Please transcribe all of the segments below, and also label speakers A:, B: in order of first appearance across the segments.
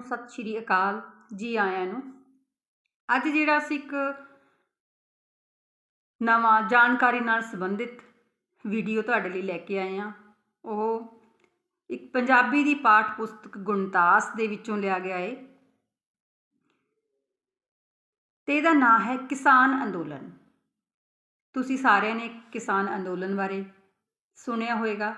A: ਨੂੰ ਸਤਿ ਸ਼੍ਰੀ ਅਕਾਲ ਜੀ ਆਇਆਂ ਨੂੰ। ਅੱਜ ਜਿਹੜਾ ਅਸੀਂ ਇੱਕ ਨਵਾਂ ਜਾਣਕਾਰੀ ਨਾਲ ਸੰਬੰਧਿਤ ਵੀਡੀਓ ਤੁਹਾਡੇ ਲਈ ਲੈ ਕੇ ਆਏ ਹਾਂ। ਉਹ ਇੱਕ ਪੰਜਾਬੀ ਦੀ ਪਾਠ ਪੁਸਤਕ ਗੁਣਤਾਸ ਦੇ ਵਿੱਚੋਂ ਲਿਆ ਗਿਆ ਹੈ ਤੇ ਇਹਦਾ ਨਾਮ ਹੈ ਕਿਸਾਨ ਅੰਦੋਲਨ। ਤੁਸੀਂ ਸਾਰਿਆਂ ਨੇ ਕਿਸਾਨ ਅੰਦੋਲਨ ਬਾਰੇ ਸੁਣਿਆ ਹੋਵੇਗਾ।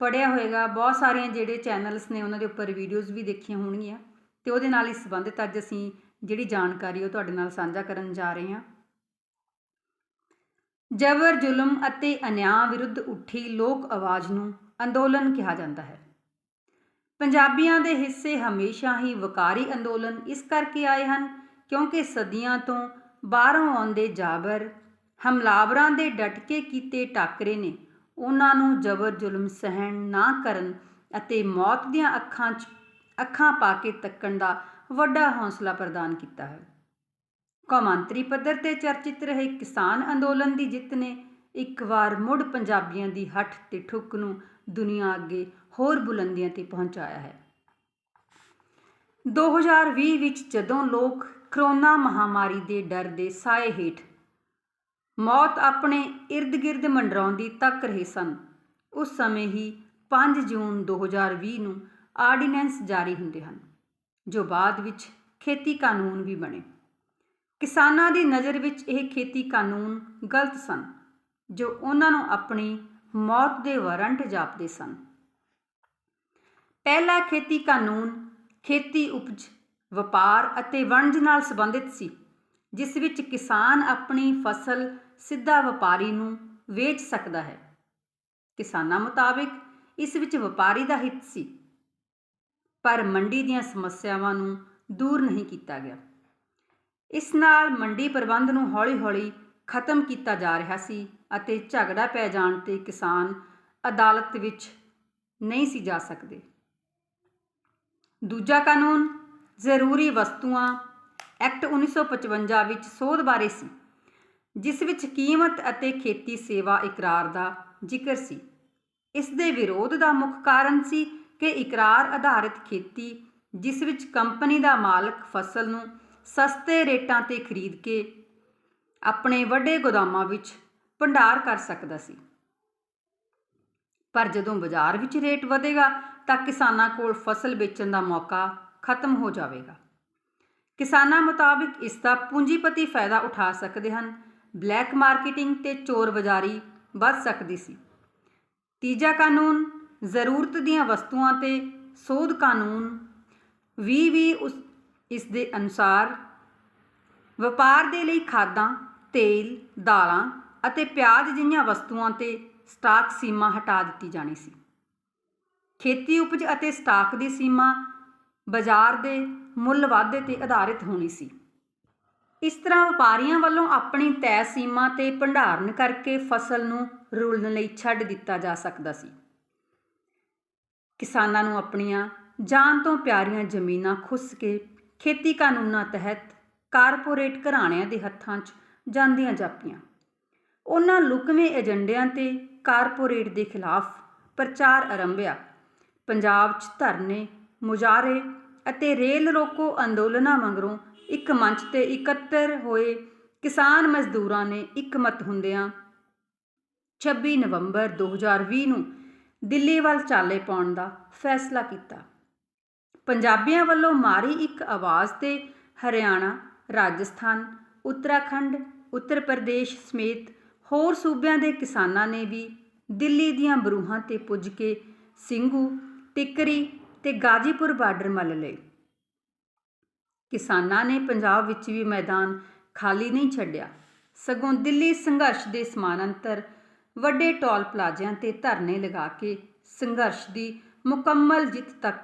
A: ਪੜਿਆ ਹੋਏਗਾ, ਬਹੁਤ ਸਾਰੀਆਂ ਜਿਹੜੇ ਚੈਨਲਸ ਨੇ ਉਹਨਾਂ ਦੇ ਉੱਪਰ ਵੀਡੀਓਜ਼ ਵੀ ਦੇਖੀਆਂ ਹੋਣਗੀਆਂ ਤੇ ਉਹਦੇ ਨਾਲ ਹੀ ਸੰਬੰਧਿਤ ਅੱਜ ਅਸੀਂ ਜਿਹੜੀ ਜਾਣਕਾਰੀ ਉਹ ਤੁਹਾਡੇ ਨਾਲ ਸਾਂਝਾ ਕਰਨ ਜਾ ਰਹੇ ਹਾਂ। ਜਬਰ, ਜ਼ੁਲਮ ਅਤੇ ਅਨਿਆਂ ਵਿਰੁੱਧ ਉੱਠੀ ਲੋਕ ਆਵਾਜ਼ ਨੂੰ ਅੰਦੋਲਨ ਕਿਹਾ ਜਾਂਦਾ ਹੈ। ਪੰਜਾਬੀਆਂ ਦੇ ਹਿੱਸੇ ਹਮੇਸ਼ਾ ਹੀ ਵਕਾਰੀ ਅੰਦੋਲਨ ਇਸ ਕਰਕੇ ਆਏ ਹਨ ਕਿਉਂਕਿ ਸਦੀਆਂ ਤੋਂ ਬਾਹਰੋਂ ਆਉਂਦੇ ਜਾਬਰ, ਹਮਲਾਵਰਾਂ ਦੇ ਡਟ ਕੇ ਕੀਤੇ ਟਾਕਰੇ ਨੇ ਉਹਨਾਂ ਨੂੰ ਜ਼ਬਰ ਜ਼ੁਲਮ ਸਹਿਣ ਨਾ ਕਰਨ ਅਤੇ ਮੌਤ ਦੀਆਂ ਅੱਖਾਂ 'ਚ ਅੱਖਾਂ ਪਾ ਕੇ ਤੱਕਣ ਦਾ ਵੱਡਾ ਹੌਸਲਾ ਪ੍ਰਦਾਨ ਕੀਤਾ ਹੈ। ਕੌਮਾਂਤਰੀ ਪੱਧਰ ਤੇ ਚਰਚਿਤ ਰਹੇ ਕਿਸਾਨ ਅੰਦੋਲਨ ਦੀ ਜਿੱਤ ਨੇ ਇੱਕ ਵਾਰ ਮੁੜ ਪੰਜਾਬੀਆਂ ਦੀ ਹੱਠ ਤੇ ਠੁੱਕ ਨੂੰ ਦੁਨੀਆ ਅੱਗੇ ਹੋਰ ਬੁਲੰਦੀਆਂ ਤੇ ਪਹੁੰਚਾਇਆ ਹੈ। 2020 ਵਿੱਚ ਜਦੋਂ ਲੋਕ ਕਰੋਨਾ ਮਹਾਮਾਰੀ ਦੇ ਡਰ ਦੇ ਸਾਏ ਹੇਠ ਮੌਤ ਆਪਣੇ ird-gird ਮੰਡਰਾਉਂਦੀ ਤੱਕ ਰਹੇ ਸਨ। ਉਸ ਸਮੇਂ ਹੀ 5 ਜੂਨ 2020 ਨੂੰ ਆਰਡੀਨੈਂਸ ਜਾਰੀ ਹੁੰਦੇ ਹਨ, ਜੋ ਬਾਅਦ ਵਿੱਚ ਖੇਤੀ ਕਾਨੂੰਨ ਵੀ ਬਣੇ। ਕਿਸਾਨਾਂ ਦੀ ਨਜ਼ਰ ਵਿੱਚ ਇਹ ਖੇਤੀ ਕਾਨੂੰਨ ਗਲਤ ਸਨ, ਜੋ ਉਹਨਾਂ ਨੂੰ ਆਪਣੀ ਮੌਤ ਦੇ ਵਾਰੰਟ ਜਾਪਦੇ ਸਨ। ਪਹਿਲਾ ਖੇਤੀ ਕਾਨੂੰਨ ਖੇਤੀ ਉਪਜ, ਵਪਾਰ ਅਤੇ ਵਣਜ ਨਾਲ ਸੰਬੰਧਿਤ ਸੀ, ਜਿਸ ਵਿੱਚ ਕਿਸਾਨ ਆਪਣੀ ਫਸਲ ਸਿੱਧਾ ਵਪਾਰੀ ਨੂੰ ਵੇਚ ਸਕਦਾ ਹੈ। ਕਿਸਾਨਾਂ ਮੁਤਾਬਿਕ ਇਸ ਵਿੱਚ ਵਪਾਰੀ ਦਾ ਹਿੱਤ ਸੀ, ਪਰ ਮੰਡੀ ਦੀਆਂ ਸਮੱਸਿਆਵਾਂ ਨੂੰ ਦੂਰ ਨਹੀਂ ਕੀਤਾ ਗਿਆ। ਇਸ ਨਾਲ ਮੰਡੀ ਪ੍ਰਬੰਧ ਨੂੰ ਹੌਲੀ-ਹੌਲੀ ਖਤਮ ਕੀਤਾ ਜਾ ਰਿਹਾ ਸੀ ਅਤੇ ਝਗੜਾ ਪੈ ਜਾਣ ਤੇ ਕਿਸਾਨ ਅਦਾਲਤ ਵਿੱਚ ਨਹੀਂ ਸੀ ਜਾ ਸਕਦੇ। ਦੂਜਾ ਕਾਨੂੰਨ ਜ਼ਰੂਰੀ ਵਸਤੂਆਂ ਐਕਟ 1955 ਵਿੱਚ ਸੋਧ ਬਾਰੇ ਸੀ। ਜਿਸ ਵਿੱਚ ਕੀਮਤ ਅਤੇ ਖੇਤੀ ਸੇਵਾ ਇਕਰਾਰ ਦਾ ਜ਼ਿਕਰ ਸੀ। ਇਸ ਦੇ ਵਿਰੋਧ ਦਾ ਮੁੱਖ ਕਾਰਨ ਸੀ ਕਿ ਇਕਰਾਰ ਆਧਾਰਿਤ ਖੇਤੀ, ਜਿਸ ਵਿੱਚ ਕੰਪਨੀ ਦਾ ਮਾਲਕ ਫਸਲ ਨੂੰ ਸਸਤੇ ਰੇਟਾਂ ਤੇ ਖਰੀਦ ਕੇ ਆਪਣੇ ਵੱਡੇ ਗੋਦਾਮਾਂ ਵਿੱਚ ਭੰਡਾਰ ਕਰ ਸਕਦਾ ਸੀ। ਪਰ ਜਦੋਂ ਬਾਜ਼ਾਰ ਵਿੱਚ ਰੇਟ ਵਧੇਗਾ, ਤਾਂ ਕਿਸਾਨਾਂ ਕੋਲ ਫਸਲ ਵੇਚਣ ਦਾ ਮੌਕਾ ਖਤਮ ਹੋ ਜਾਵੇਗਾ। ਕਿਸਾਨਾਂ ਮੁਤਾਬਿਕ ਇਸ ਦਾ ਪੂੰਜੀਪਤੀ ਫਾਇਦਾ ਉਠਾ ਸਕਦੇ ਹਨ ਬਲੈਕ ਮਾਰਕੀਟਿੰਗ ਤੇ ਚੋਰ ਬਾਜ਼ਾਰੀ ਵੱਧ ਸਕਦੀ ਸੀ। ਤੀਜਾ ਕਾਨੂੰਨ, ਜ਼ਰੂਰਤ ਦੀਆਂ ਵਸਤੂਆਂ ਤੇ ਸੋਧ ਕਾਨੂੰਨ। ਵੀ ਵੀ ਉਸ, ਇਸ ਦੇ ਅਨੁਸਾਰ ਵਪਾਰ ਦੇ ਲਈ ਖਾਦਾਂ, ਤੇਲ, ਦਾਲਾਂ ਅਤੇ ਪਿਆਜ਼ ਜਿਹੀਆਂ ਵਸਤੂਆਂ ਤੇ ਸਟਾਕ ਸੀਮਾ ਹਟਾ ਦਿੱਤੀ ਜਾਣੀ ਸੀ। ਖੇਤੀ ਉਪਜ ਅਤੇ ਸਟਾਕ ਦੀ ਸੀਮਾ ਬਾਜ਼ਾਰ ਦੇ ਮੁੱਲ ਵਾਧੇ ਤੇ ਆਧਾਰਿਤ ਹੋਣੀ ਸੀ। ਇਸ ਤਰ੍ਹਾਂ ਵਪਾਰੀਆਂ ਵੱਲੋਂ ਆਪਣੀ ਤੈਅ ਸੀਮਾ ਤੇ ਭੰਡਾਰਨ ਕਰਕੇ ਫਸਲ ਨੂੰ ਰੁਲਣ ਲਈ ਛੱਡ ਦਿੱਤਾ ਜਾ ਸਕਦਾ ਸੀ। ਕਿਸਾਨਾਂ ਨੂੰ ਆਪਣੀਆਂ ਜਾਨ ਤੋਂ ਪਿਆਰੀਆਂ ਜ਼ਮੀਨਾਂ ਖੁੱਸ ਕੇ ਖੇਤੀ ਕਾਨੂੰਨਾਂ ਤਹਿਤ ਕਾਰਪੋਰੇਟ ਘਰਾਣਿਆਂ ਦੇ ਹੱਥਾਂ 'ਚ ਜਾਂਦੀਆਂ ਜਾਪੀਆਂ। ਉਹਨਾਂ ਲੁਕਵੇਂ ਏਜੰਡਿਆਂ ਤੇ ਕਾਰਪੋਰੇਟ ਦੇ ਖਿਲਾਫ ਪ੍ਰਚਾਰ ਆਰੰਭਿਆ। ਪੰਜਾਬ 'ਚ ਧਰਨੇ ਮੁਜ਼ਾਹਰੇ ਅਤੇ ਰੇਲ ਰੋਕੋ ਅੰਦੋਲਨਾਂ ਮਗਰੋਂ ਇੱਕ ਮੰਚ ਤੇ ਇਕੱਤਰ ਹੋਏ ਕਿਸਾਨ ਮਜ਼ਦੂਰਾਂ ਨੇ ਇੱਕ ਮਤ ਹੁੰਦਿਆਂ 26 ਨਵੰਬਰ 2020 ਨੂੰ ਦਿੱਲੀ ਵੱਲ ਚਾਲੇ ਪਾਉਣ ਦਾ ਫੈਸਲਾ ਕੀਤਾ। ਪੰਜਾਬੀਆਂ ਵੱਲੋਂ ਮਾਰੀ ਇੱਕ ਆਵਾਜ਼ ਤੇ ਹਰਿਆਣਾ, ਰਾਜਸਥਾਨ, ਉੱਤਰਾਖੰਡ, ਉੱਤਰ ਪ੍ਰਦੇਸ਼ ਸਮੇਤ ਹੋਰ ਸੂਬਿਆਂ ਦੇ ਕਿਸਾਨਾਂ ਨੇ ਵੀ ਦਿੱਲੀ ਦੀਆਂ ਬਰੂਹਾਂ ਤੇ ਪੁੱਜ ਕੇ ਸਿੰਘੂ, ਟਿੱਕਰੀ ਤੇ ਗਾਜੀਪੁਰ ਬਾਰਡਰ ਮੱਲ ਲਏ। ਕਿਸਾਨਾਂ ਨੇ ਪੰਜਾਬ ਵਿੱਚ ਵੀ ਮੈਦਾਨ ਖਾਲੀ ਨਹੀਂ ਛੱਡਿਆ। ਸਗੋਂ ਦਿੱਲੀ ਸੰਘਰਸ਼ ਦੇ ਸਮਾਨਾਂਤਰ ਵੱਡੇ ਟੋਲ ਪਲਾਜ਼ਿਆਂ ਤੇ ਧਰਨੇ ਲਗਾ ਕੇ ਸੰਘਰਸ਼ ਦੀ ਮੁਕੰਮਲ ਜਿੱਤ ਤੱਕ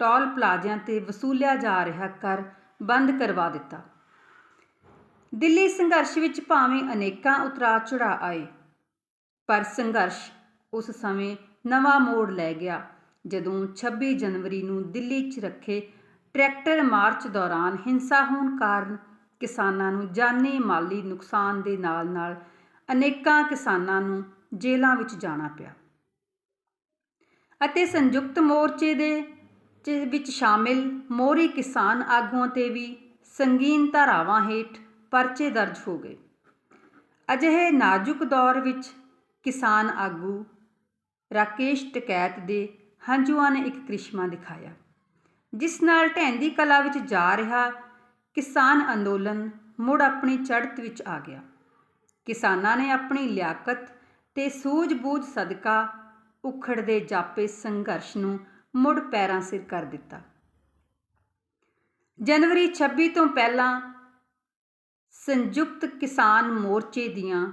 A: ਟੋਲ ਪਲਾਜ਼ਿਆਂ ਤੇ ਵਸੂਲਿਆ ਜਾ ਰਿਹਾ ਕਰ ਬੰਦ ਕਰਵਾ ਦਿੱਤਾ। ਦਿੱਲੀ ਸੰਘਰਸ਼ ਵਿੱਚ ਭਾਵੇਂ ਅਨੇਕਾਂ ਉਤਰਾਅ ਚੜਾ ਆਏ, ਪਰ ਸੰਘਰਸ਼ ਉਸ ਸਮੇਂ ਨਵਾਂ ਮੋੜ ਲੈ ਗਿਆ ਜਦੋਂ 26 ਜਨਵਰੀ ਨੂੰ ਦਿੱਲੀ 'ਚ ਰੱਖੇ ਟਰੈਕਟਰ ਮਾਰਚ ਦੌਰਾਨ ਹਿੰਸਾ ਹੋਣ ਕਾਰਨ ਕਿਸਾਨਾਂ ਨੂੰ ਜਾਨੀ ਮਾਲੀ ਨੁਕਸਾਨ ਦੇ ਨਾਲ-ਨਾਲ ਅਨੇਕਾਂ ਕਿਸਾਨਾਂ ਨੂੰ ਜੇਲ੍ਹਾਂ ਵਿੱਚ ਜਾਣਾ ਪਿਆ। ਅਤੇ ਸੰਯੁਕਤ ਮੋਰਚੇ ਦੇ ਚ ਵਿੱਚ ਸ਼ਾਮਿਲ ਮੋਰੀ ਕਿਸਾਨ ਆਗੂਆਂ ਤੇ ਵੀ ਸੰਗੀਨ ਧਾਰਾਵਾਂ ਹੇਠ ਪਰਚੇ ਦਰਜ ਹੋ ਗਏ। ਅਜਿਹੇ ਨਾਜ਼ੁਕ ਦੌਰ ਵਿੱਚ ਕਿਸਾਨ ਆਗੂ ਰਾਕੇਸ਼ ਟਕੈਤ ਦੇ ਹੰਝੂਆਂ ਨੇ ਇੱਕ ਕ੍ਰਿਸ਼ਮਾ ਦਿਖਾਇਆ। ਜਿਸ ਨਾਲ ਢਹਿੰਦੀ ਕਲਾ ਵਿੱਚ ਜਾ ਰਿਹਾ ਕਿਸਾਨ ਅੰਦੋਲਨ ਮੁੜ ਆਪਣੀ ਚੜ੍ਹਤ ਵਿੱਚ ਆ ਗਿਆ। ਕਿਸਾਨਾਂ ਨੇ ਆਪਣੀ ਲਿਆਕਤ ਤੇ ਸੂਝ-ਬੂਝ ਸਦਕਾ ਉਖੜਦੇ ਜਾਪੇ ਸੰਘਰਸ਼ ਨੂੰ ਮੁੜ ਪੈਰਾਂ ਸਿਰ ਕਰ ਦਿੱਤਾ। ਜਨਵਰੀ 26 ਤੋਂ ਪਹਿਲਾਂ ਸੰਯੁਕਤ ਕਿਸਾਨ ਮੋਰਚੇ ਦੀਆਂ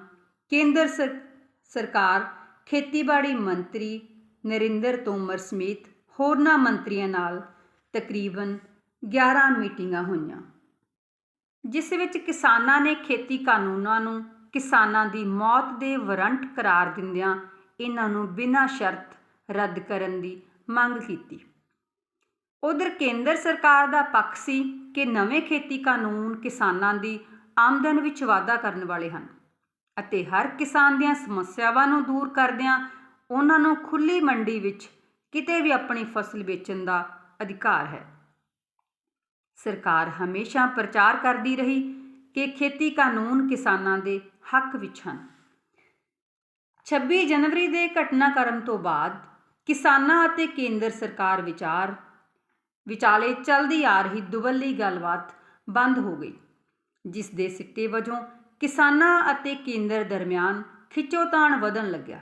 A: ਕੇਂਦਰ ਸਰ- ਸਰਕਾਰ, ਖੇਤੀਬਾੜੀ ਮੰਤਰੀ ਨਰਿੰਦਰ ਤੋਮਰ ਸਮੇਤ ਹੋਰਨਾਂ ਮੰਤਰੀਆਂ ਨਾਲ ਤਕਰੀਬਨ 11 ਮੀਟਿੰਗਾਂ ਹੋਈਆਂ, ਜਿਸ ਵਿੱਚ ਕਿਸਾਨਾਂ ਨੇ ਖੇਤੀ ਕਾਨੂੰਨਾਂ ਨੂੰ ਕਿਸਾਨਾਂ ਦੀ ਮੌਤ ਦੇ ਵਾਰੰਟ ਕਰਾਰ ਦਿੰਦਿਆਂ ਇਹਨਾਂ ਨੂੰ ਬਿਨਾਂ ਸ਼ਰਤ ਰੱਦ ਕਰਨ ਦੀ ਮੰਗ ਕੀਤੀ। ਉਧਰ ਕੇਂਦਰ ਸਰਕਾਰ ਦਾ ਪੱਖ ਸੀ ਕਿ ਨਵੇਂ ਖੇਤੀ ਕਾਨੂੰਨ ਕਿਸਾਨਾਂ ਦੀ ਆਮਦਨ ਵਿੱਚ ਵਾਧਾ ਕਰਨ ਵਾਲੇ ਹਨ ਅਤੇ ਹਰ ਕਿਸਾਨ ਦੀਆਂ ਸਮੱਸਿਆਵਾਂ ਨੂੰ ਦੂਰ ਕਰਦਿਆਂ ਉਹਨਾਂ ਨੂੰ ਖੁੱਲੀ ਮੰਡੀ ਵਿੱਚ ਕਿਤੇ ਵੀ ਆਪਣੀ ਫਸਲ ਵੇਚਣ ਦਾ ਅਧਿਕਾਰ ਹੈ। ਸਰਕਾਰ ਹਮੇਸ਼ਾ ਪ੍ਰਚਾਰ ਕਰਦੀ ਰਹੀ ਕਿ ਖੇਤੀ ਕਾਨੂੰਨ ਕਿਸਾਨਾਂ ਦੇ ਹੱਕ ਵਿੱਚ ਹਨ। 26 ਜਨਵਰੀ ਦੇ ਘਟਨਾਕ੍ਰਮ ਤੋਂ ਬਾਅਦ ਕਿਸਾਨਾਂ ਅਤੇ ਕੇਂਦਰ ਸਰਕਾਰ ਵਿਚਾਰ, ਵਿਚਾਲੇ ਚੱਲਦੀ ਆ ਰਹੀ ਦੁਵੱਲੀ ਗੱਲਬਾਤ ਬੰਦ ਹੋ ਗਈ, ਜਿਸ ਦੇ ਸਿੱਟੇ ਵਜੋਂ ਕਿਸਾਨਾਂ ਅਤੇ ਕੇਂਦਰ ਦਰਮਿਆਨ ਖਿੱਚੋਤਾਣ ਵਧਣ ਲੱਗਿਆ।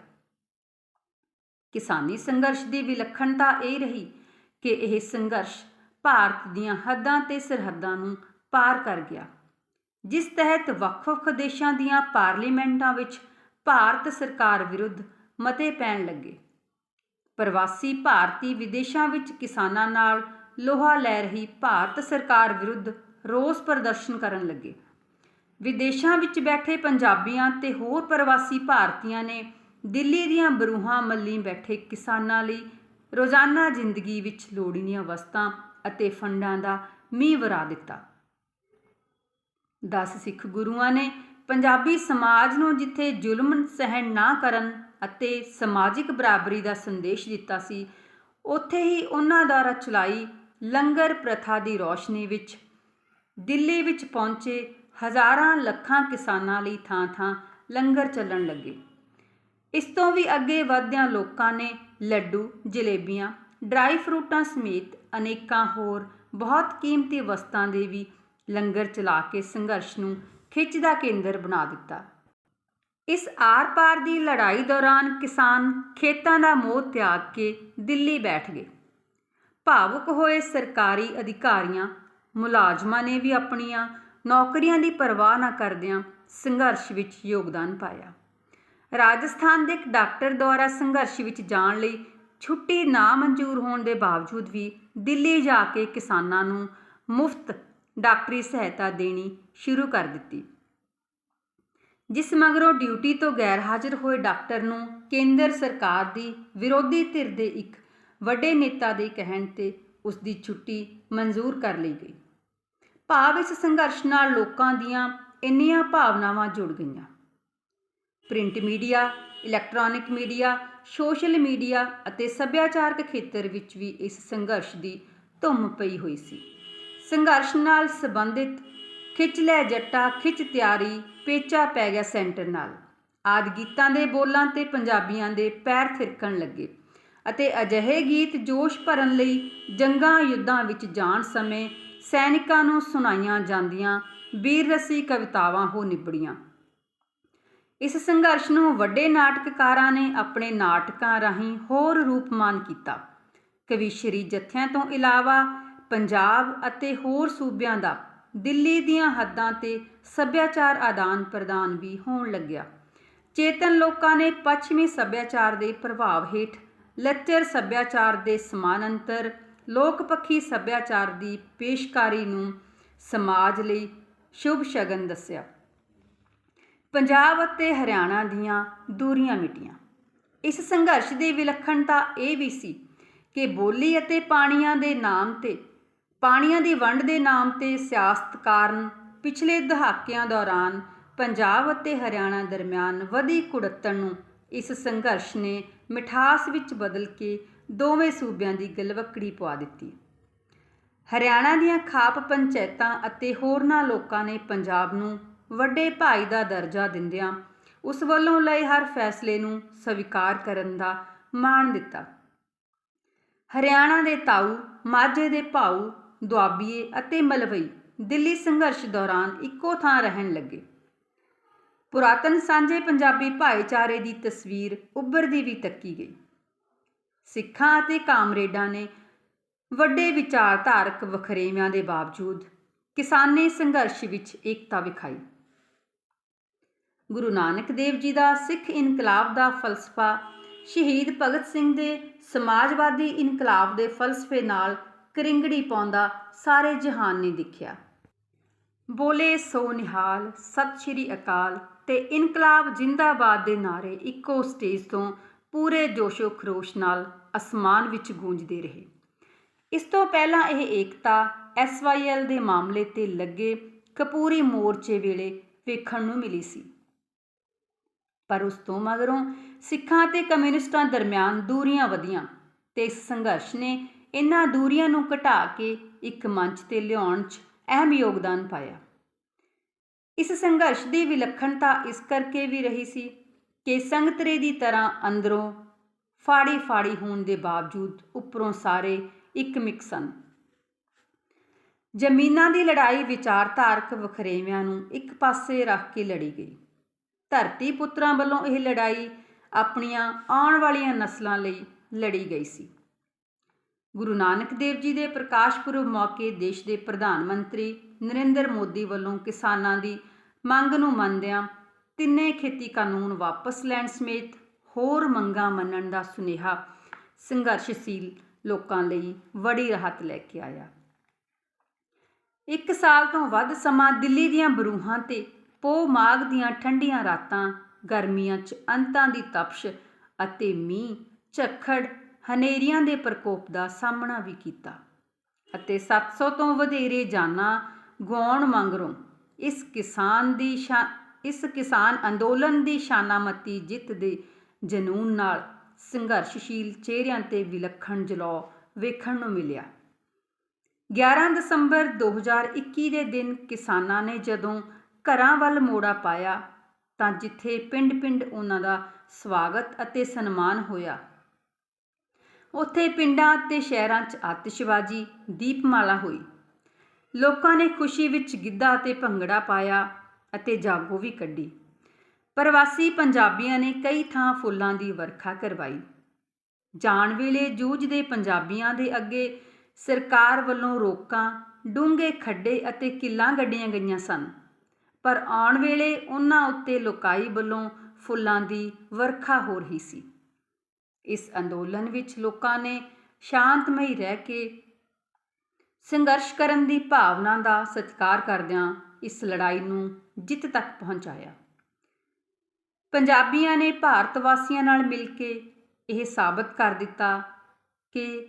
A: ਕਿਸਾਨੀ ਸੰਘਰਸ਼ ਦੀ ਵਿਲੱਖਣਤਾ ਇਹ ਰਹੀ ਕਿ ਇਹ ਸੰਘਰਸ਼ ਭਾਰਤ ਦੀਆਂ ਹੱਦਾਂ ਤੇ ਸਰਹੱਦਾਂ ਨੂੰ ਪਾਰ ਕਰ ਗਿਆ। ਜਿਸ ਤਹਿਤ ਵੱਖ-ਵੱਖ ਦੇਸ਼ਾਂ ਦੀਆਂ ਪਾਰਲੀਮੈਂਟਾਂ ਵਿੱਚ ਭਾਰਤ ਸਰਕਾਰ ਵਿਰੁੱਧ ਮਤੇ ਪੈਣ ਲੱਗੇ। ਪ੍ਰਵਾਸੀ ਭਾਰਤੀ ਵਿਦੇਸ਼ਾਂ ਵਿੱਚ ਕਿਸਾਨਾਂ ਨਾਲ ਲੋਹਾ ਲੈ ਰਹੀ ਭਾਰਤ ਸਰਕਾਰ ਵਿਰੁੱਧ ਰੋਸ ਪ੍ਰਦਰਸ਼ਨ ਕਰਨ ਲੱਗੇ। ਵਿਦੇਸ਼ਾਂ ਵਿੱਚ ਬੈਠੇ ਪੰਜਾਬੀਆਂ ਤੇ ਹੋਰ ਪ੍ਰਵਾਸੀ ਭਾਰਤੀਆਂ ਨੇ ਦਿੱਲੀ ਦੀਆਂ ਬਰੂਹਾਂ ਮੱਲੀ ਬੈਠੇ ਕਿਸਾਨਾਂ ਲਈ ਰੋਜ਼ਾਨਾ ਜ਼ਿੰਦਗੀ ਵਿੱਚ ਲੋੜੀਂਦੀਆਂ ਵਸਤਾਂ ਅਤੇ ਫੰਡਾਂ ਦਾ ਮੀਂਹ ਵਰਾ ਦਿੱਤਾ। 10 ਸਿੱਖ ਗੁਰੂਆਂ ਨੇ ਪੰਜਾਬੀ ਸਮਾਜ ਨੂੰ ਜਿੱਥੇ ਜ਼ੁਲਮ ਸਹਿਣ ਨਾ ਕਰਨ ਅਤੇ ਸਮਾਜਿਕ ਬਰਾਬਰੀ ਦਾ ਸੰਦੇਸ਼ ਦਿੱਤਾ ਸੀ, ਉੱਥੇ ਹੀ ਉਹਨਾਂ ਦੁਆਰਾ ਚਲਾਈ ਲੰਗਰ ਪ੍ਰਥਾ ਦੀ ਰੋਸ਼ਨੀ ਵਿੱਚ ਦਿੱਲੀ ਵਿੱਚ ਪਹੁੰਚੇ ਹਜ਼ਾਰਾਂ ਲੱਖਾਂ ਕਿਸਾਨਾਂ ਲਈ ਥਾਂ-ਥਾਂ ਲੰਗਰ ਚੱਲਣ ਲੱਗੇ। ਇਸ ਤੋਂ ਵੀ ਅੱਗੇ ਵਧਦਿਆਂ ਲੋਕਾਂ ਨੇ ਲੱਡੂ, ਜਲੇਬੀਆਂ, ਡਰਾਈ ਫਰੂਟਾਂ ਸਮੇਤ ਅਨੇਕਾਂ ਹੋਰ ਬਹੁਤ ਕੀਮਤੀ ਵਸਤਾਂ ਦੇ ਵੀ ਲੰਗਰ ਚਲਾ ਕੇ ਸੰਘਰਸ਼ ਨੂੰ ਖਿੱਚ ਦਾ ਕੇਂਦਰ ਬਣਾ ਦਿੱਤਾ। ਇਸ ਆਰ-ਪਾਰ ਦੀ ਲੜਾਈ ਦੌਰਾਨ ਕਿਸਾਨ ਖੇਤਾਂ ਦਾ ਮੋਹ ਤਿਆਗ ਕੇ ਦਿੱਲੀ ਬੈਠ ਗਏ। ਭਾਵੁਕ ਹੋਏ ਸਰਕਾਰੀ ਅਧਿਕਾਰੀਆਂ, ਮੁਲਾਜ਼ਮਾਂ ਨੇ ਵੀ ਆਪਣੀਆਂ ਨੌਕਰੀਆਂ ਦੀ ਪਰਵਾਹ ਨਾ ਕਰਦਿਆਂ ਸੰਘਰਸ਼ ਵਿੱਚ ਯੋਗਦਾਨ ਪਾਇਆ। ਰਾਜਸਥਾਨ ਦੇ ਇੱਕ ਡਾਕਟਰ ਦੁਆਰਾ ਸੰਘਰਸ਼ ਵਿੱਚ ਜਾਣ ਲਈ ਛੁੱਟੀ ਨਾ ਮਨਜ਼ੂਰ ਹੋਣ ਦੇ ਬਾਵਜੂਦ ਵੀ ਦਿੱਲੀ ਜਾ ਕੇ ਕਿਸਾਨਾਂ ਨੂੰ ਮੁਫਤ ਡਾਕਟਰੀ ਸਹਾਇਤਾ ਦੇਣੀ ਸ਼ੁਰੂ ਕਰ ਦਿੱਤੀ। ਜਿਸ ਮਗਰੋਂ ਡਿਊਟੀ ਤੋਂ ਗੈਰ ਹਾਜ਼ਰ ਹੋਏ ਡਾਕਟਰ ਨੂੰ ਕੇਂਦਰ ਸਰਕਾਰ ਦੀ ਵਿਰੋਧੀ ਧਿਰ ਦੇ ਇੱਕ ਵੱਡੇ ਨੇਤਾ ਦੇ ਕਹਿਣ ਤੇ ਉਸ ਦੀ ਛੁੱਟੀ ਮਨਜ਼ੂਰ ਕਰ ਲਈ ਗਈ। ਭਾਵ ਇਸ ਸੰਘਰਸ਼ ਨਾਲ ਲੋਕਾਂ ਦੀਆਂ ਇੰਨੀਆਂ ਭਾਵਨਾਵਾਂ ਜੁੜ ਗਈਆਂ। Print media, electronic media, social media ਅਤੇ ਸੱਭਿਆਚਾਰਕ ਖੇਤਰ ਵਿੱਚ ਵੀ ਇਸ ਸੰਘਰਸ਼ ਦੀ ਧੁੰਮ ਪਈ ਹੋਈ ਸੀ। ਸੰਘਰਸ਼ ਨਾਲ ਸੰਬੰਧਿਤ ਖਿੱਚ ਲੈ ਜੱਟਾ, ਖਿੱਚ ਤਿਆਰੀ ਪੇਚਾ ਪੈ ਗਿਆ ਸੈਂਟਰ ਨਾਲ। ਆਦ ਗੀਤਾਂ ਦੇ ਬੋਲਾਂ ਤੇ ਪੰਜਾਬੀਆਂ ਦੇ ਪੈਰ ਥਿਰਕਣ ਲੱਗੇ ਅਤੇ ਅਜਿਹੇ ਗੀਤ ਜੋਸ਼ ਭਰਨ ਲਈ ਜੰਗਾਂ ਯੁੱਧਾਂ ਵਿੱਚ ਜਾਣ ਸਮੇਂ ਸੈਨਿਕਾਂ ਨੂੰ ਸੁਣਾਈਆਂ ਜਾਂਦੀਆਂ ਵੀਰ ਰਸੀ ਕਵਿਤਾਵਾਂ ਹੋ ਨਿਬੜੀਆਂ। ਇਸ ਸੰਘਰਸ਼ ਨੂੰ ਵੱਡੇ ਨਾਟਕਕਾਰਾਂ ਨੇ ਆਪਣੇ ਨਾਟਕਾਂ ਰਾਹੀਂ ਹੋਰ ਰੂਪਮਾਨ ਕੀਤਾ। ਕਵੀਸ਼ਰੀ ਜਥਿਆਂ ਤੋਂ ਇਲਾਵਾ ਪੰਜਾਬ ਅਤੇ ਹੋਰ ਸੂਬਿਆਂ ਦਾ ਦਿੱਲੀ ਦੀਆਂ ਹੱਦਾਂ ਤੇ ਸੱਭਿਆਚਾਰ ਆਦਾਨ ਪ੍ਰਦਾਨ ਵੀ ਹੋਣ ਲੱਗਿਆ। ਚੇਤਨ ਲੋਕਾਂ ਨੇ ਪੱਛਮੀ ਸੱਭਿਆਚਾਰ ਦੇ ਪ੍ਰਭਾਵ ਹੇਠ ਲੱਚਰ ਸੱਭਿਆਚਾਰ ਦੇ ਸਮਾਨਾਂਤਰ, ਲੋਕਪੱਖੀ ਸੱਭਿਆਚਾਰ ਦੀ ਪੇਸ਼ਕਾਰੀ ਨੂੰ ਸਮਾਜ ਲਈ ਸ਼ੁਭ ਸ਼ਗਨ ਦੱਸਿਆ। ਪੰਜਾਬ ਅਤੇ ਹਰਿਆਣਾ ਦੀਆਂ ਦੂਰੀਆਂ ਮਿਟੀਆਂ। ਇਸ ਸੰਘਰਸ਼ ਦੀ ਵਿਲੱਖਣਤਾ ਇਹ ਵੀ ਸੀ ਕਿ ਬੋਲੀ ਅਤੇ ਪਾਣੀਆਂ ਦੇ ਨਾਮ ਤੇ, ਪਾਣੀਆਂ ਦੀ ਵੰਡ ਦੇ ਨਾਮ ਤੇ ਸਿਆਸਤ ਕਾਰਨ ਪਿਛਲੇ ਦਹਾਕਿਆਂ ਦੌਰਾਨ ਪੰਜਾਬ ਅਤੇ ਹਰਿਆਣਾ ਦਰਮਿਆਨ ਵਧੀ ਕੁੜੱਤਣ ਨੂੰ ਇਸ ਸੰਘਰਸ਼ ਨੇ ਮਿਠਾਸ ਵਿੱਚ ਬਦਲ ਕੇ ਦੋਵੇਂ ਸੂਬਿਆਂ ਦੀ ਗਲਵੱਕੜੀ ਪਵਾ ਦਿੱਤੀ। ਹਰਿਆਣਾ ਦੀਆਂ ਖਾਪ ਪੰਚਾਇਤਾਂ ਅਤੇ ਹੋਰਨਾਂ ਲੋਕਾਂ ਨੇ ਪੰਜਾਬ ਨੂੰ ਵੱਡੇ ਭਾਈ ਦਾ ਦਰਜਾ ਦਿੰਦਿਆਂ ਉਸ ਵੱਲੋਂ ਲਏ ਹਰ ਫੈਸਲੇ ਨੂੰ ਸਵੀਕਾਰ ਕਰਨ ਦਾ ਮਾਣ ਦਿੱਤਾ। ਹਰਿਆਣਾ ਦੇ ਤਾਊ, ਮਾਝੇ ਦੇ ਭਾਊ, ਦੁਆਬੀਏ ਅਤੇ ਮਲਵਈ ਦਿੱਲੀ ਸੰਘਰਸ਼ ਦੌਰਾਨ ਇੱਕੋ ਥਾਂ ਰਹਿਣ ਲੱਗੇ। ਪੁਰਾਤਨ ਸਾਂਝੇ ਪੰਜਾਬੀ ਭਾਈਚਾਰੇ ਦੀ ਤਸਵੀਰ ਉੱਭਰਦੀ ਵੀ ਤੱਕੀ ਗਈ। ਸਿੱਖਾਂ ਅਤੇ ਕਾਮਰੇਡਾਂ ਨੇ ਵੱਡੇ ਵਿਚਾਰਧਾਰਕ ਵਖਰੇਵਿਆਂ ਦੇ ਬਾਵਜੂਦ ਕਿਸਾਨੀ ਸੰਘਰਸ਼ ਵਿੱਚ ਏਕਤਾ ਵਿਖਾਈ। ਗੁਰੂ ਨਾਨਕ ਦੇਵ ਜੀ ਦਾ ਸਿੱਖ ਇਨਕਲਾਬ ਦਾ ਫਲਸਫਾ, ਸ਼ਹੀਦ ਭਗਤ ਸਿੰਘ ਦੇ ਸਮਾਜਵਾਦੀ ਇਨਕਲਾਬ ਦੇ ਫਲਸਫੇ ਨਾਲ ਕਰਿੰਗੜੀ ਪਾਉਂਦਾ ਸਾਰੇ ਜਹਾਨ ਨੇ ਦੇਖਿਆ। ਬੋਲੇ ਸੋ ਨਿਹਾਲ, ਸਤਿ ਸ਼੍ਰੀ ਅਕਾਲ ਤੇ ਇਨਕਲਾਬ ਜਿੰਦਾਬਾਦ ਦੇ ਨਾਰੇ ਇੱਕੋ ਸਟੇਜ ਤੋਂ ਪੂਰੇ ਜੋਸ਼ੋ ਖਰੋਸ਼ ਨਾਲ ਅਸਮਾਨ ਵਿੱਚ ਗੂੰਜਦੇ ਰਹੇ। ਇਸ ਤੋਂ ਪਹਿਲਾਂ ਇਹ ਏਕਤਾ ਐਸਵਾਈਐਲ ਦੇ ਮਾਮਲੇ ਤੇ ਲੱਗੇ ਕਪੂਰੀ ਮੋਰਚੇ ਵੇਲੇ ਵੇਖਣ ਨੂੰ ਮਿਲੀ ਸੀ। ਪਰ ਉਸ ਤੋਂ ਮਗਰੋਂ ਸਿੱਖਾਂ ਤੇ ਕਮਿਊਨਿਸਟਾਂ ਦਰਮਿਆਨ ਦੂਰੀਆਂ ਵਧੀਆਂ ਤੇ ਇਸ ਸੰਘਰਸ਼ ਨੇ ਇਨ੍ਹਾਂ ਦੂਰੀਆਂ ਨੂੰ ਘਟਾ ਕੇ ਇੱਕ ਮੰਚ ਤੇ ਲਿਆਉਣ 'ਚ ਅਹਿਮ ਯੋਗਦਾਨ ਪਾਇਆ। ਇਸ ਸੰਘਰਸ਼ ਦੀ ਵਿਲੱਖਣਤਾ ਇਸ ਕਰਕੇ ਵੀ ਰਹੀ ਸੀ ਕਿ ਸੰਗਤਰੇ ਦੀ ਤਰ੍ਹਾਂ ਅੰਦਰੋਂ ਫਾੜੀ ਫਾੜੀ ਹੋਣ ਦੇ ਬਾਵਜੂਦ ਉੱਪਰੋਂ ਸਾਰੇ ਇੱਕ ਮਿਕ ਸਨ। ਜ਼ਮੀਨਾਂ ਦੀ ਲੜਾਈ ਵਿਚਾਰਧਾਰਕ ਵਖਰੇਵਿਆਂ ਨੂੰ ਇੱਕ ਪਾਸੇ ਰੱਖ ਕੇ ਲੜੀ ਗਈ। ਧਰਤੀ ਪੁੱਤਰਾਂ ਵੱਲੋਂ ਇਹ ਲੜਾਈ ਆਪਣੀਆਂ ਆਉਣ ਵਾਲੀਆਂ ਨਸਲਾਂ ਲਈ ਲੜੀ ਗਈ ਸੀ। ਗੁਰੂ ਨਾਨਕ ਦੇਵ ਜੀ ਦੇ ਪ੍ਰਕਾਸ਼ ਪੁਰਬ ਮੌਕੇ ਦੇਸ਼ ਦੇ ਪ੍ਰਧਾਨ ਮੰਤਰੀ ਨਰਿੰਦਰ ਮੋਦੀ ਵੱਲੋਂ ਕਿਸਾਨਾਂ ਦੀ ਮੰਗ ਨੂੰ ਮੰਨਦਿਆਂ ਤਿੰਨੇ ਖੇਤੀ ਕਾਨੂੰਨ ਵਾਪਸ ਲੈਣ ਸਮੇਤ ਹੋਰ ਮੰਗਾਂ ਮੰਨਣ ਦਾ ਸੁਨੇਹਾ ਸੰਘਰਸ਼ਸ਼ੀਲ ਲੋਕਾਂ ਲਈ ਬੜੀ ਰਾਹਤ ਲੈ ਕੇ ਆਇਆ। ਇੱਕ ਸਾਲ ਤੋਂ ਵੱਧ ਸਮਾਂ ਦਿੱਲੀ ਦੀਆਂ ਬਰੂਹਾਂ ਤੇ ਪੋ ਮਾਘ ਦੀਆਂ ਠੰਡੀਆਂ ਰਾਤਾਂ, ਗਰਮੀਆਂ 'ਚ ਅੰਤਾਂ ਦੀ ਤਪਸ਼ ਅਤੇ ਮੀਂਹ, ਝੱਖੜ, ਹਨੇਰੀਆਂ ਦੇ ਪ੍ਰਕੋਪ ਦਾ ਸਾਹਮਣਾ ਵੀ ਕੀਤਾ ਅਤੇ 700 ਤੋਂ ਵਧੇਰੇ ਜਾਨਾਂ ਗਵਾਉਣ ਮੰਗਰੋਂ ਇਸ ਕਿਸਾਨ ਦੀ ਸ਼ਾ, ਇਸ ਕਿਸਾਨ ਅੰਦੋਲਨ ਦੀ ਸ਼ਾਨਾਮਤੀ ਜਿੱਤ ਦੇ ਜਨੂਨ ਨਾਲ ਸੰਘਰਸ਼ਸ਼ੀਲ ਚਿਹਰਿਆਂ ਤੇ ਵਿਲੱਖਣ ਜਲੌ ਵੇਖਣ ਨੂੰ ਮਿਲਿਆ। 11 ਦਸੰਬਰ 2021 ਦੇ ਦਿਨ ਕਿਸਾਨਾਂ ਨੇ ਜਦੋਂ ਘਰਾਂ ਵੱਲ ਮੋੜਾ ਪਾਇਆ ਤਾਂ ਜਿੱਥੇ ਪਿੰਡ-ਪਿੰਡ ਉਹਨਾਂ ਦਾ ਸਵਾਗਤ ਅਤੇ ਸਨਮਾਨ ਹੋਇਆ। ਉੱਥੇ ਪਿੰਡਾਂ ਅਤੇ ਸ਼ਹਿਰਾਂ 'ਚ ਆਤਿਸ਼ਬਾਜ਼ੀ, ਦੀਪਮਾਲਾ ਹੋਈ। ਲੋਕਾਂ ਨੇ ਖੁਸ਼ੀ ਵਿੱਚ ਗਿੱਧਾ ਅਤੇ ਭੰਗੜਾ ਪਾਇਆ ਅਤੇ ਜਾਗੋ ਵੀ ਕੱਢੀ। ਪ੍ਰਵਾਸੀ ਪੰਜਾਬੀਆਂ ਨੇ ਕਈ ਥਾਂ ਫੁੱਲਾਂ ਦੀ ਵਰਖਾ ਕਰਵਾਈ। ਜਾਣ ਵੇਲੇ ਜੂਝਦੇ ਪੰਜਾਬੀਆਂ ਦੇ ਅੱਗੇ ਸਰਕਾਰ ਵੱਲੋਂ ਰੋਕਾਂ, ਡੂੰਘੇ ਖੱਡੇ ਅਤੇ ਕਿੱਲਾਂ ਗੱਡੀਆਂ ਗਈਆਂ ਸਨ। ਪਰ ਆਉਣ ਵੇਲੇ ਉਹਨਾਂ ਉੱਤੇ ਲੋਕਾਈ ਵੱਲੋਂ ਫੁੱਲਾਂ ਦੀ ਵਰਖਾ ਹੋ ਰਹੀ ਸੀ। ਇਸ ਅੰਦੋਲਨ ਵਿੱਚ ਲੋਕਾਂ ਨੇ ਸ਼ਾਂਤਮਈ ਰਹਿ ਕੇ ਸੰਘਰਸ਼ ਕਰਨ ਦੀ ਭਾਵਨਾ ਦਾ ਸਤਿਕਾਰ ਕਰਦਿਆਂ ਇਸ ਲੜਾਈ ਨੂੰ ਜਿੱਤ ਤੱਕ ਪਹੁੰਚਾਇਆ। ਪੰਜਾਬੀਆਂ ਨੇ ਭਾਰਤ ਵਾਸੀਆਂ ਨਾਲ ਮਿਲ ਕੇ ਇਹ ਸਾਬਤ ਕਰ ਦਿੱਤਾ ਕਿ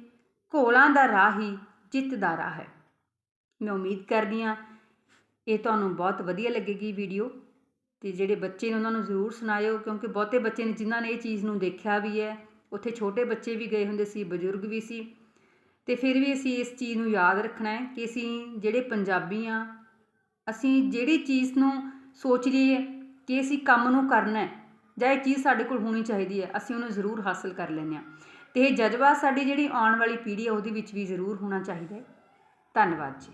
A: ਘੋਲਾਂ ਦਾ ਰਾਹ ਹੀ ਜਿੱਤ ਦਾ ਰਾਹ ਹੈ। ਮੈਂ ਉਮੀਦ ਕਰਦੀ ਹਾਂ ਇਹ ਤੁਹਾਨੂੰ ਬਹੁਤ ਵਧੀਆ ਲੱਗੇਗੀ ਵੀਡੀਓ ਤੇ ਜਿਹੜੇ ਬੱਚੇ ਨੇ ਉਹਨਾਂ ਨੂੰ ਜ਼ਰੂਰ ਸੁਣਾਇਓ, ਕਿਉਂਕਿ ਬਹੁਤੇ ਬੱਚੇ ਨੇ ਜਿਨ੍ਹਾਂ ਨੇ ਇਹ ਚੀਜ਼ ਨੂੰ ਦੇਖਿਆ ਵੀ ਹੈ, ਉੱਥੇ ਛੋਟੇ ਬੱਚੇ ਵੀ ਗਏ ਹੁੰਦੇ ਸੀ, ਬਜ਼ੁਰਗ ਵੀ ਸੀ ਤੇ ਫਿਰ ਵੀ ਅਸੀਂ ਇਸ ਚੀਜ਼ ਨੂੰ ਯਾਦ ਰੱਖਣਾ ਹੈ ਕਿ ਅਸੀਂ ਜਿਹੜੇ ਪੰਜਾਬੀ ਆ ਅਸੀਂ ਜਿਹੜੀ ਚੀਜ਼ ਨੂੰ ਸੋਚ ਲਈਏ ਕਿ ਅਸੀਂ ਕੰਮ ਨੂੰ ਕਰਨਾ ਹੈ ਜਾਂ ਇਹ ਚੀਜ਼ ਸਾਡੇ ਕੋਲ ਹੋਣੀ ਚਾਹੀਦੀ ਹੈ, ਅਸੀਂ ਉਹਨੂੰ ਜ਼ਰੂਰ ਹਾਸਲ ਕਰ ਲੈਂਦੇ ਹਾਂ ਤੇ ਇਹ ਜਜ਼ਬਾ ਸਾਡੀ ਜਿਹੜੀ ਆਉਣ ਵਾਲੀ ਪੀੜ੍ਹੀ ਹੈ, ਉਹਦੇ ਵਿੱਚ ਵੀ ਜ਼ਰੂਰ ਹੋਣਾ ਚਾਹੀਦਾ ਹੈ। ਧੰਨਵਾਦ ਜੀ।